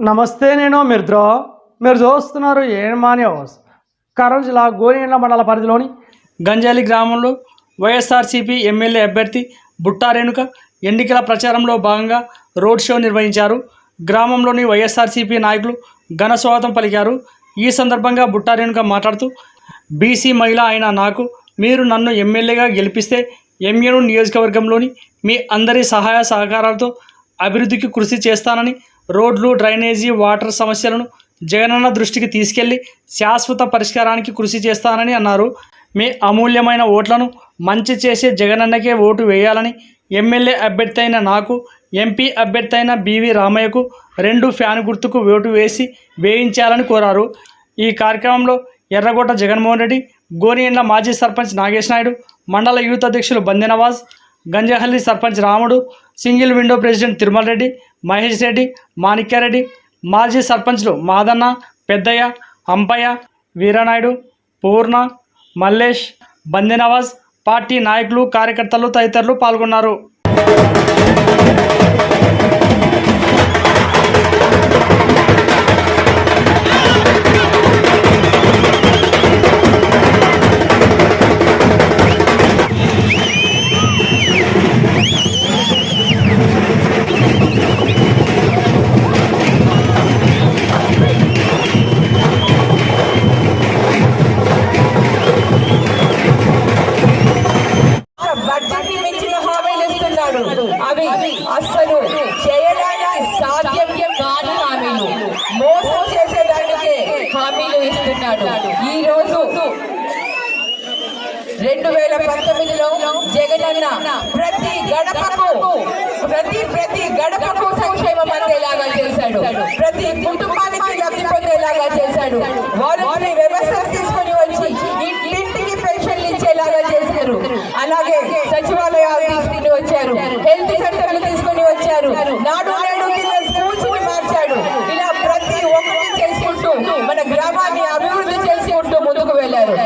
నమస్తే నేను మిర్ద్రో. మీరు చూస్తున్నారు ఏమాని హౌస్ కర్నూలు జిల్లా గోనియండ్ల మండల పరిధిలోని గంజాలి గ్రామంలో వైఎస్ఆర్సీపీ ఎమ్మెల్యే అభ్యర్థి బుట్టా రేణుక ఎన్నికల ప్రచారంలో భాగంగా రోడ్ షో నిర్వహించారు. గ్రామంలోని వైఎస్ఆర్సీపీ నాయకులు ఘన స్వాగతం పలికారు. ఈ సందర్భంగా బుట్టా రేణుక మాట్లాడుతూ బీసీ మహిళ అయిన నాకు మీరు నన్ను ఎమ్మెల్యేగా గెలిపిస్తే ఎంఏను నియోజకవర్గంలోని మీ అందరి సహాయ సహకారాలతో అభివృద్ధికి కృషి చేస్తానని రోడ్లు డ్రైనేజీ వాటర్ సమస్యలను జగనన్న దృష్టికి తీసుకెళ్ళి శాశ్వత పరిష్కారానికి కృషి చేస్తానని అన్నారు. మీ అమూల్యమైన ఓట్లను మంచి చేసే జగనన్నకే ఓటు వేయాలని ఎమ్మెల్యే అభ్యర్థి అయిన నాకు ఎంపీ అభ్యర్థి అయిన బీవీ రామయ్యకు రెండు ఫ్యాన్ గుర్తుకు ఓటు వేసి వేయించాలని కోరారు. ఈ కార్యక్రమంలో ఎర్రగొట్ట జగన్మోహన్ రెడ్డి గోనియండ్ల మాజీ సర్పంచ్ నాగేష్ నాయుడు మండల యూత్ అధ్యక్షులు Bandenawaz Ganjahalli sarpanch Ramudu single window president Tirumala Reddy Mahesh Reddy Manikya Reddy మాజీ సర్పంచ్లు మాదన్న పెద్దయ్య అంపయ్య వీరనాయుడు పూర్ణ మల్లేష్ బందినవాజ్ పార్టీ నాయకులు కార్యకర్తలు తదితరులు పాల్గొన్నారు. జగనన్న ప్రతి గడపకు ప్రతి ప్రతి గడపకు సంక్షేమం అందేలాగా చేశాడు. ప్రతి కుటుంబానికి లబ్ధి పొందేలాగా చేశాడు. వాలంటరీ వ్యవస్థ తీసుకొని వచ్చి ఇంటింటికి పెన్షన్లు ఇచ్చేలాగా చేశారు. అలాగే సచివాలయాలు తీసుకుని వచ్చారు. హెల్త్ సెంటర్లు తీసుకుని వచ్చారు. నాడు నేడు కింద స్కూల్స్ని మార్చాడు ఇలా ప్రతి ఒక్కటి చేసుకుంటూ మన గ్రామాన్ని అభివృద్ధి చేసుకుంటూ ముందుకు వెళ్ళారు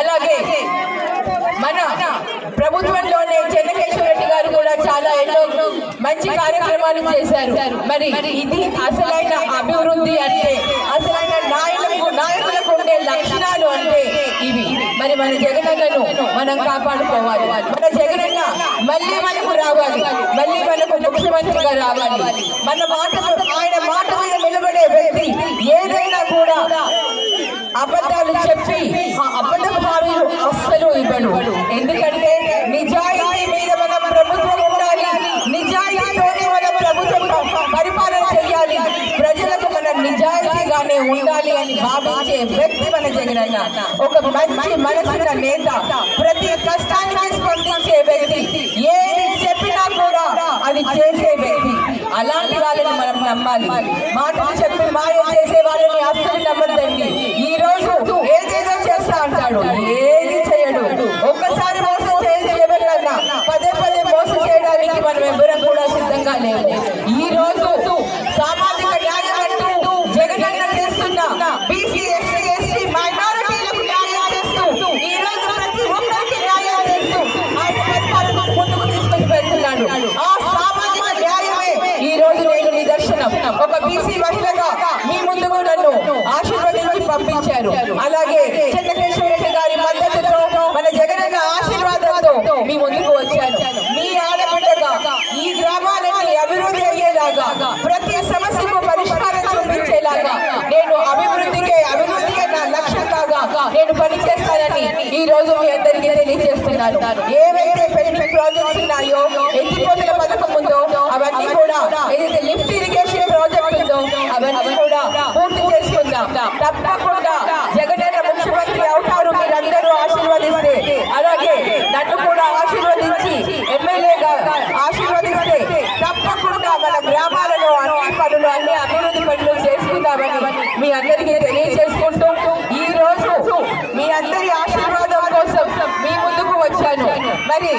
అలాగే మన ప్రభుత్వంలోనే చెన్నకేశ్వర రెడ్డి గారు కూడా చాలా ఎన్నో మంచి కార్యక్రమాలు చేశారు మరి ఇది అసలైన అభివృద్ధి అంటే అసలైన నాయకులకు నాయకులకు ఉండే లక్షణాలు అంటే ఇవి. మరి మన జగనన్నను మనం కాపాడుకోవాలి. మన జగనన్న మళ్ళీ మనకు రావాలి. మళ్ళీ మనకు ముఖ్యమంత్రిగా రావాలి. మన మాట ఆయన మాట మీద నిలబడే వ్యక్తి ఏదైనా కూడా అబద్ధాలు చెప్పి ఆ అబద్ధపు హామీలు అస్సలు ఇవ్వడు. ఎందుకంటే ఉండాలి అని భావించే వ్యక్తి మన జగనన్న. ఒక మంచి మనసున్న నేత ప్రతి కష్టాన్ని స్పందించే వ్యక్తి. ఏది చెప్పినా కూడా అది చేసే వ్యక్తి. అలాంటి వాళ్ళని మనం నమ్మాలి. మాటలు చెప్పి మాయ చేసే వాళ్ళని అస్సలు నమ్మద్దండి. ఈ రోజు ఏదేదో చేస్తా అంటాడు. ఏది చేయడు. ఒక్కసారి మోసం చేసి ఎవరికన్నా పదే పదే మోసం చేయడానికి మనం ఎవరం కూడా సిద్ధంగా లేదు ఈ రోజు అలాగే చంద్రకేశ్వర రెడ్డి గారి మద్దతుతో మన జగనన్న ఆశీర్వాదంతో మీ ముందుకు వచ్చాను. మీ ఆడబిడ్డగా ఈ గ్రామాలన్నీ అభివృద్ధి అయ్యేలాగా ప్రతి సమస్యకు పరిష్కారం చూపించేలాగా నేను అభివృద్ధికే అభివృద్ధికే నా లక్ష్యం కాగా నేను పనిచేస్తానని ఈ రోజు మీ అందరికీ తెలియజేస్తున్నాను. ఏవైతే పెండింగ్ ప్రాజెక్ట్స్ ఉన్నాయో ఎత్తిపోతుల పథకం ఉందో అవన్నీ కూడా ఏదైతే లిఫ్ట్ ఇరిగేషన్ ప్రాజెక్ట్ ఉందో అవన్నీ కూడా పూర్తి చేసుకుందాం. తప్పకుండా జగనన్న ముఖ్యమంత్రి అవుతారు మీరందరూ ఆశీర్వదిస్తే అలాగే నన్ను కూడా ఆశీర్వదించి ఎమ్మెల్యేగా ఆశీర్వదిస్తే తప్పకుండా మన గ్రామాలలో అన్ని పనులు అన్ని అభివృద్ధి పనులు చేసుకుందామని మీ అందరికీ తెలియజేసుకుంటూ ఈ రోజు మీ అందరి ఆశీర్వాదం కోసం మీ ముందుకు వచ్చాను. మరి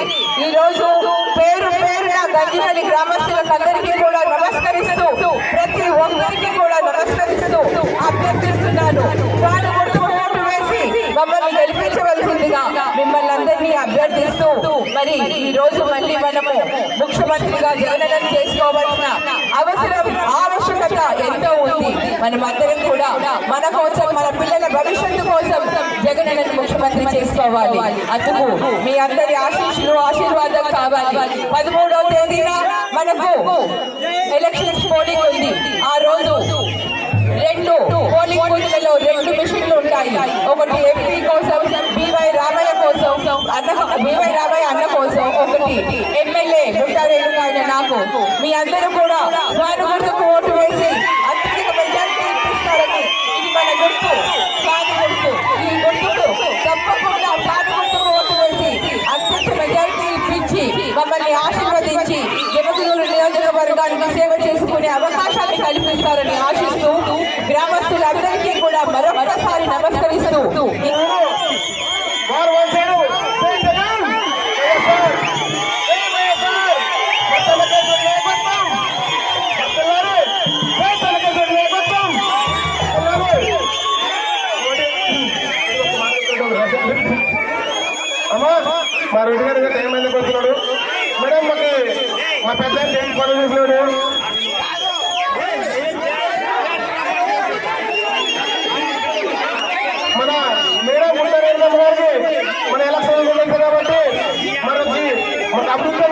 ఈ రోజు పేరు పేరున గంజిపల్లి గ్రామస్తులకు అందరికీ కూడా నమస్కరిస్తూ ప్రతి ఒక్కరికి కూడా నమస్కరిస్తూ అభ్యర్థిస్తున్నాను. వాళ్ళు ఓటు వేసి మమ్మల్ని గెలిపించవలసిందిగా మిమ్మల్ని అభ్యర్థిస్తూ మరి ఈ రోజు మళ్ళీ మనము ముఖ్యమంత్రిగా జగనన్న చేసుకోవాల్సిన అవసరం ఆవశ్యకత ఎంతో ఉంది. మనం అందరం కూడా మన కోసం మన పిల్లల భవిష్యత్తు కోసం జగన్ ముఖ్యమంత్రి చేసుకోవాలి. అందుకు మీ అందరి ఆశీస్సులు ఆశీర్వాదం కావాలి. పదమూడవ తేదీన మనకు ఎలక్షన్ పోలింగ్ ఉంది. ఆ రోజు రెండు పోలింగ్ బూత్లలో రెండు మిషన్లు ఉంటాయి. ఒకటి ఎంపీ కోసం కోసం అన్న బివై రామయ్య అన్న కోసం ఒకటి ఎమ్మెల్యే గుట్టారేణు ఆయన నాకు మీ అందరూ కూడా వారు గుర్తుకు ఓటు వేసి అత్యధిక ఇప్పిస్తారని ఇది మన గుర్తు. గుర్తు ఈ గుర్తుకు తప్పకుండా గుర్తుకు ఓటు వేసి అత్యంత మెజారిటీ ఇప్పించి మమ్మల్ని ఆశీర్వదించి జగదుగురు నియోజకవర్గానికి సేవ చేసుకునే అవకాశాన్ని కల్పిస్తారని ఆశిస్తూ గ్రామస్తులందరికీ కూడా మరొకసారి నమస్కరిస్తూ రెడ్డి గారు టైం ఎందుకు వస్తున్నాడు మేడం మాకు మా పెద్ద టైం పనులు చేస్తున్నాడు? మన మేడం ఉంటారు గారికి మన ఎలక్షన్ కాబట్టి మనకి మన అభివృద్ధి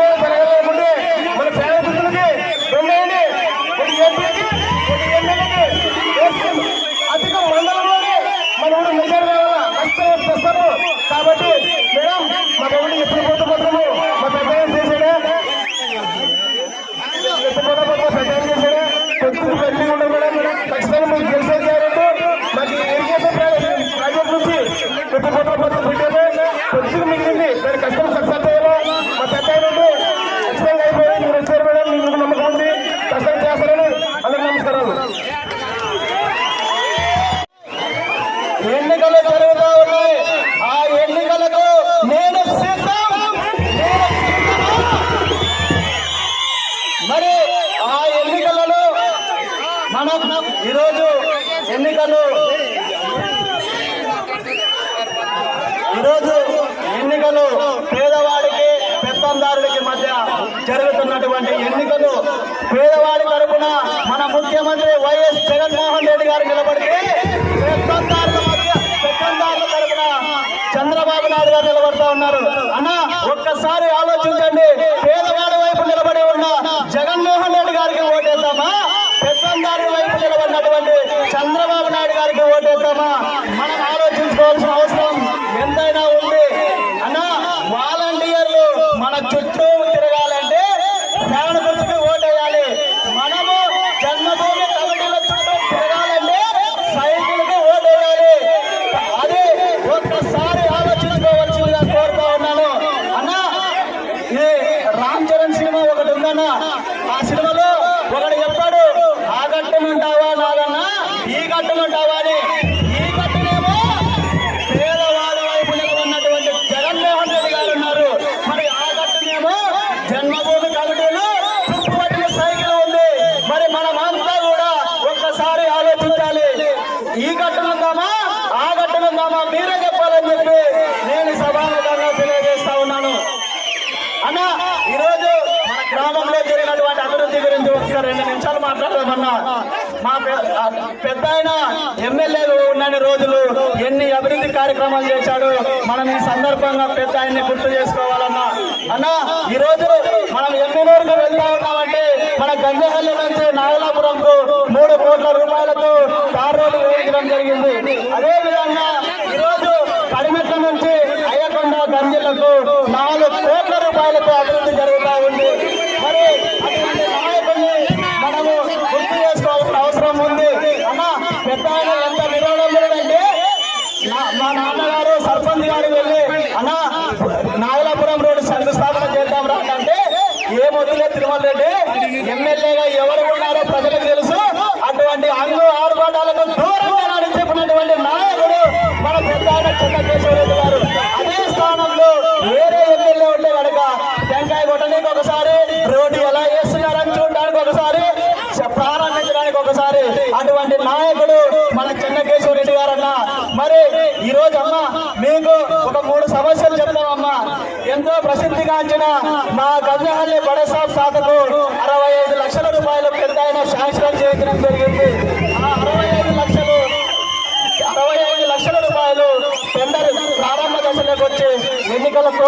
ఈరోజు ఎన్నికలు పేదవాడికి పెత్తందారుడికి మధ్య జరుగుతున్నటువంటి ఎన్నికలు పేదవాడి తరఫున మన ముఖ్యమంత్రి వైఎస్ జగన్మోహన్ రెడ్డి గారు నిలబడితే పెత్తందారుల మధ్య పెత్తందారుల తరఫున చంద్రబాబు నాయుడు గారు నిలబడుతూ ఉన్నారు. అన్నా గ్రామంలో జరిగినటువంటి అభివృద్ధి గురించి ఒకసారి రెండు నిమిషాలు మాట్లాడదామన్నా. మా పెద్ద ఆయన ఎమ్మెల్యేలు ఉన్నన్ని రోజులు ఎన్ని అభివృద్ధి కార్యక్రమాలు చేశాడు. మనం ఈ సందర్భంగా పెద్ద ఆయన్ని గుర్తు చేసుకోవాలన్నా. అన్న ఈ రోజు మనం ఎమ్మెల్యేలకు వెళ్తా ఉన్నామంటే మన గంగహల్లి నుంచి నాగలాపురంకు మూడు కోట్ల సర్పంచ్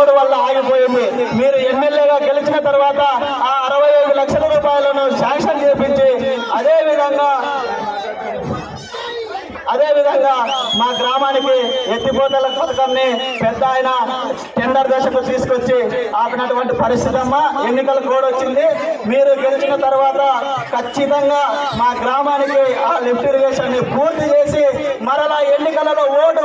ఎన్నికల వల్ల ఆగిపోయింది. మీరు ఎమ్మెల్యేగా గెలిచిన తర్వాత ఆ అరవై ఐదు లక్షల రూపాయలను శాంక్షన్ చేపించి అదే విధంగా అదే విధంగా మా గ్రామానికి ఎత్తిపోతల పథకంని పెద్ద ఆయన టెండర్ దశకు తీసుకొచ్చి ఆపినటువంటి పరిస్థితి అమ్మ. ఎన్నికల కోడ్ వచ్చింది. మీరు గెలిచిన తర్వాత ఖచ్చితంగా మా గ్రామానికి ఆ లిఫ్ట్ ఇరిగేషన్ని పూర్తి చేసి మరలా ఎన్నికలలో ఓటు